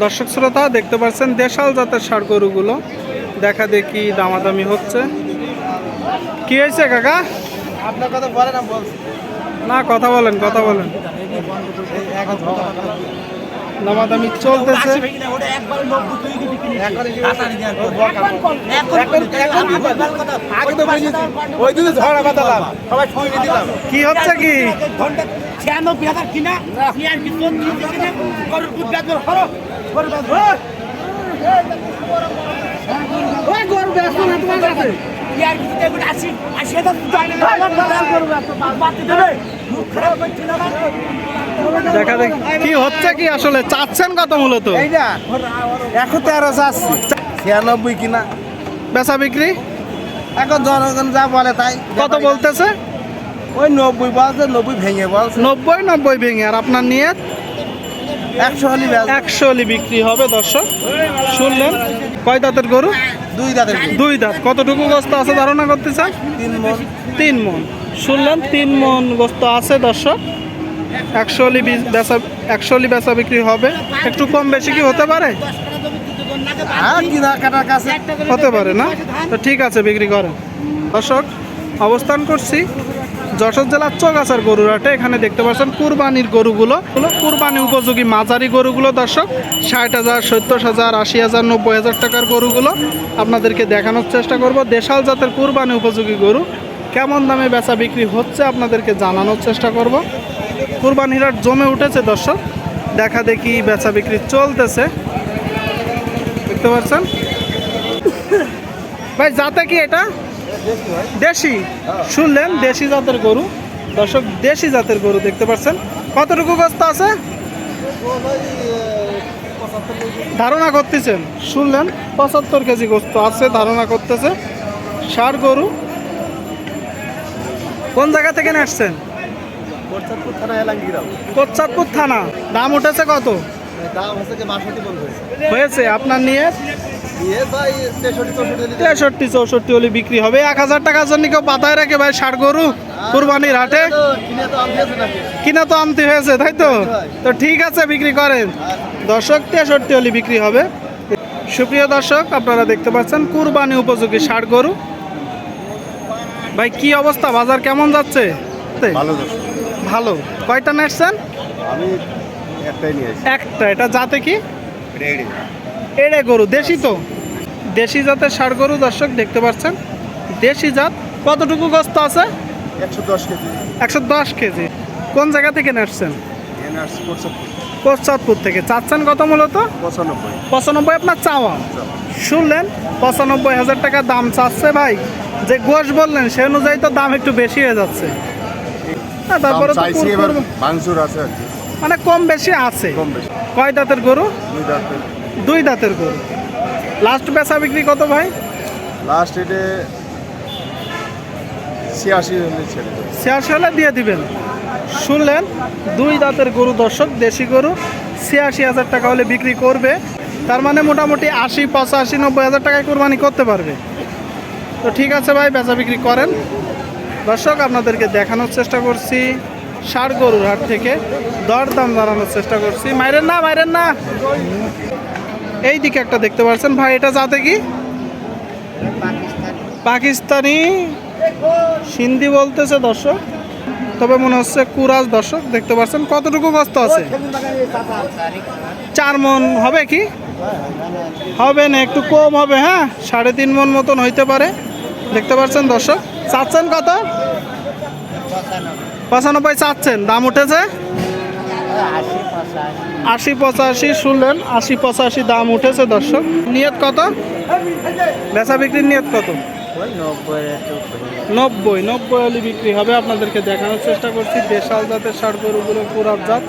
দর্শক শ্রোতা দেখতে পাচ্ছেন দেশাল জাতের ষাড় গরুগুলো। দেখা দেখি দামাদামি হচ্ছে। কি হয়েছে কাকা? আপনার কথা বলে না কথা বলেন কথা বলেন। দামাদামি চলতেছে। কি হচ্ছে কি? ছিয়ানব্বই হাজার কিনা? কি গরুর দুধ বেচবে খরচ গরু বেচবে ওই গরু বেচবো না তোমার কাছে? পেঁয়াজ কি দেবে আশি আশি হাজার গরু বেচবো বাড়তে দেবে? মুখ খারাপ করছিল দেখা দেখি। কি হচ্ছে কি আসলে? চাচ্ছেন কত মূলত? এইটা? এখন তেরো চাচ্ছি। ছিয়ানব্বই কিনা। বেচা বিক্রি? এখন জনগণ যা বলে তাই। কত বলতেছে? ওই নব্বই বলছে নব্বই ভেঙে বলছে। নব্বই নব্বই ভেঙে। আর আপনার নিয়ে একশো হলি একশো হলি বিক্রি হবে দর্শক। শুনলেন? কয় দাঁতের গরু? দুই দাঁতের দুই দাঁত। কতটুকু গোস্ত আছে ধারণা করতেছেন? তিন মন। তিন মন। শুনলেন? তিন মন গোস্ত আছে দর্শক। একশো হলি বেচা একশো হলি বেচা বিক্রি হবে। একটু কম বেশি কি হতে পারে? কাছে। হতে পারে না? তো ঠিক আছে বিক্রি করেন। দর্শক অবস্থান করছি। যশোর জেলার চৌগাছার গরুর হাটে এখানে দেখতে পাচ্ছেন কুরবানির গরুগুলো। কুরবানি উপযোগী মাঝারি গরুগুলো দর্শক, ষাট হাজার, সত্তর হাজার, আশি হাজার, নব্বই হাজার টাকার গরুগুলো আপনাদেরকে দেখানোর চেষ্টা করব। দেশাল জাতের কুরবানি উপযোগী গরু কেমন দামে বেচা বিক্রি হচ্ছে আপনাদেরকে জানানোর চেষ্টা করব। কুরবানির হাট জমে উঠেছে দর্শক, দেখা দেখি বেচা বিক্রি চলতেছে। দেখতে পাচ্ছেন? ভাই যাতে কি এটা? দেশি শুনলেন দেশি জাতের গরু। দর্শক দেশি জাতের গরু দেখতে পাচ্ছেন। কতটুকু গোস্ত আছে? ধারণা করতেছেন। শুনলেন পঁচাত্তর কেজি গোস্ত আছে ধারণা করতেছে। ষাট গরু। কোন জায়গা থেকে নিয়ে আসছেন? কোচ্চাদপুর থানা। দাম উঠেছে কত? দাম হচ্ছে যে বাষট্টি বন্ধ হয়েছে। হয়েছে আপনার নিয়ে? তেষট্টি চৌষট্টি হলি বিক্রি হবে। এক হাজার টাকার জন্য কেউ পাতায় রাখে ভাই ষাট গরু কুরবানির হাটে। কিনে তো আমি দিয়েছে নাকি কিনা তো আনতে হয়েছে তাই তো? তো ঠিক আছে বিক্রি করেন। দর্শক তেষট্টি হলে বিক্রি হবে। সুপ্রিয় দর্শক আপনারা দেখতে পাচ্ছেন কুরবানি উপযোগী ষাট গরু। ভাই কি অবস্থা? বাজার কেমন যাচ্ছে? ভালো ভালো। কয়টা নেসছেন আমি একটাই নিয়ে একটা এটা যাতে কি? এড়ে। গরু দেশি তো? দেশি জাতের ষাট গরু দর্শক দেখতে পাচ্ছেন? দেশি জাত কতটুকু গোস্ত আছে? একশো দশ কেজি। একশো দশ কেজি। কোন জায়গা থেকে নেসছেন কোচাঁদপুর থেকে। চাচ্ছেন কত মূলত? পঁচানব্বই। পঁচানব্বই আপনার চাওয়া। শুনলেন পঁচানব্বই হাজার টাকা দাম চাচ্ছে ভাই। যে গোশ বললেন সে অনুযায়ী তো দাম একটু বেশি হয়ে যাচ্ছে। হ্যাঁ, তারপরে তো আছে মানে কম বেশি আছে। কম বেশি। কয় দাঁতের গরু? দুই দাঁতের। দুই দাঁতের গরু। লাস্ট বেচা বিক্রি কত ভাই? লাস্ট এটে ছিয়াশি ছিয়াশি হলে দিয়ে দিবেন। শুনলেন দুই দাঁতের গরু দর্শক দেশি গরু ছিয়াশি হাজার টাকা হলে বিক্রি করবে। তার মানে মোটামুটি আশি পঁচাশি নব্বই হাজার টাকায় কোরবানি করতে পারবে। তো ঠিক আছে ভাই বেচা বিক্রি করেন। দর্শক আপনাদেরকে দেখানোর চেষ্টা করছি। ষাট গরুর হাট থেকে দর দাম জানানোর চেষ্টা করছি। মাইরেন না মাইরেন না। এই দিকে একটা দেখতে পাচ্ছেন ভাই, এটা যাতে কি? পাকিস্তানি। সিন্ধি বলতেছে দর্শক, তবে মনে হচ্ছে কুরাজ দর্শক, দেখতে পাচ্ছেন কতটুকু গস্ত আছে? চার মন হবে কি? হবে না, একটু কম হবে হ্যাঁ? সাড়ে তিন মন মতন হইতে পারে। দেখতে পাচ্ছেন দর্শক, চাচ্ছেন কত? পঁচানব্বই চাচ্ছেন, দাম উঠেছে? আশি পঁচাশি শুনলেন, আশি পঁচাশি দাম উঠেছে দর্শক। নিয়ত কত? বেচা বিক্রির নিয়ত কত? নব্বই নব্বই হলে বিক্রি হবে। আপনাদেরকে দেখানোর চেষ্টা করছি, দেশাল জাতের সার গরুগুলো পুরাব জাত।